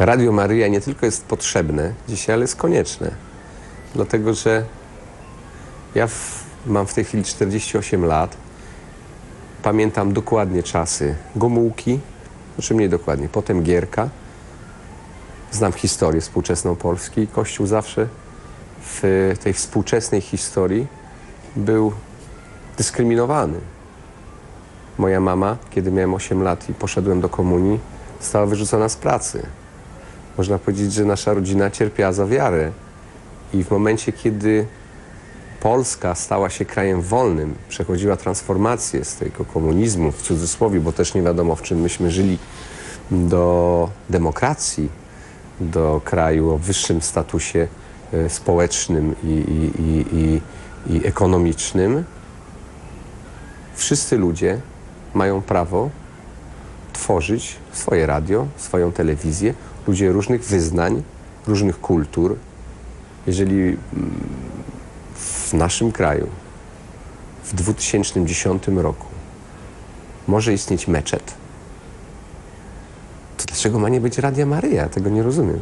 Radio Maryja nie tylko jest potrzebne dzisiaj, ale jest konieczne. Dlatego, że ja w, mam w tej chwili 48 lat. Pamiętam dokładnie czasy Gomułki, znaczy mniej dokładnie, potem Gierka. Znam historię współczesną Polski Kościół zawsze w tej współczesnej historii był dyskryminowany. Moja mama, kiedy miałem 8 lat i poszedłem do komunii, została wyrzucona z pracy. Można powiedzieć, że nasza rodzina cierpiała za wiarę. I w momencie, kiedy Polska stała się krajem wolnym, przechodziła transformację z tego komunizmu, w cudzysłowie, bo też nie wiadomo, w czym myśmy żyli, do demokracji, do kraju o wyższym statusie e, społecznym i, i, i, i, i ekonomicznym, wszyscy ludzie mają prawo tworzyć swoje radio, swoją telewizję, ludzie różnych wyznań, różnych kultur. Jeżeli mm, w naszym kraju w 2010 roku może istnieć meczet, to dlaczego ma nie być Radia Maryja? Tego nie rozumiem.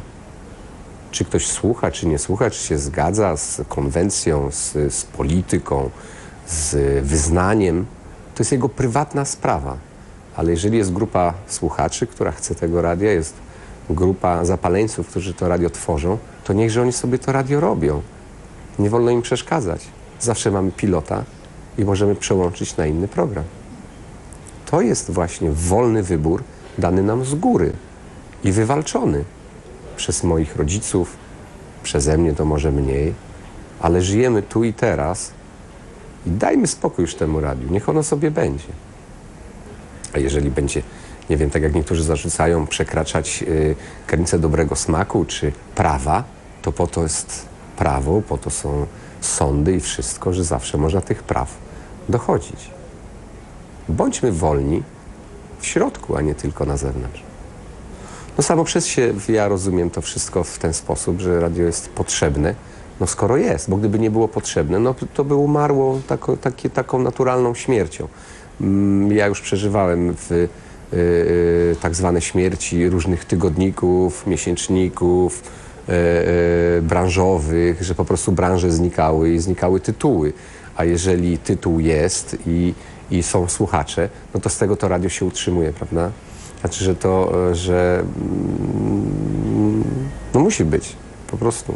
Czy ktoś słucha, czy nie słucha, czy się zgadza z konwencją, z, z polityką, z wyznaniem, to jest jego prywatna sprawa. Ale jeżeli jest grupa słuchaczy, która chce tego radia, jest grupa zapaleńców, którzy to radio tworzą, to niechże oni sobie to radio robią. Nie wolno im przeszkadzać. Zawsze mamy pilota i możemy przełączyć na inny program. To jest właśnie wolny wybór dany nam z góry i wywalczony przez moich rodziców, przeze mnie to może mniej, ale żyjemy tu i teraz i dajmy spokój już temu radiu, niech ono sobie będzie. Jeżeli będzie, nie wiem, tak jak niektórzy zarzucają, przekraczać y, granicę dobrego smaku czy prawa, to po to jest prawo, po to są sądy i wszystko, że zawsze można tych praw dochodzić. Bądźmy wolni w środku, a nie tylko na zewnątrz. No samo przez się ja rozumiem to wszystko w ten sposób, że radio jest potrzebne. No skoro jest, bo gdyby nie było potrzebne, no to by umarło tako, takie, taką naturalną śmiercią. Mm, Ja już przeżywałem w y, y, tak zwane śmierci różnych tygodników, miesięczników, y, y, branżowych, że po prostu branże znikały i znikały tytuły. A jeżeli tytuł jest i, i są słuchacze, no to z tego to radio się utrzymuje, prawda? Znaczy, że to, e, że mm, no musi być, po prostu.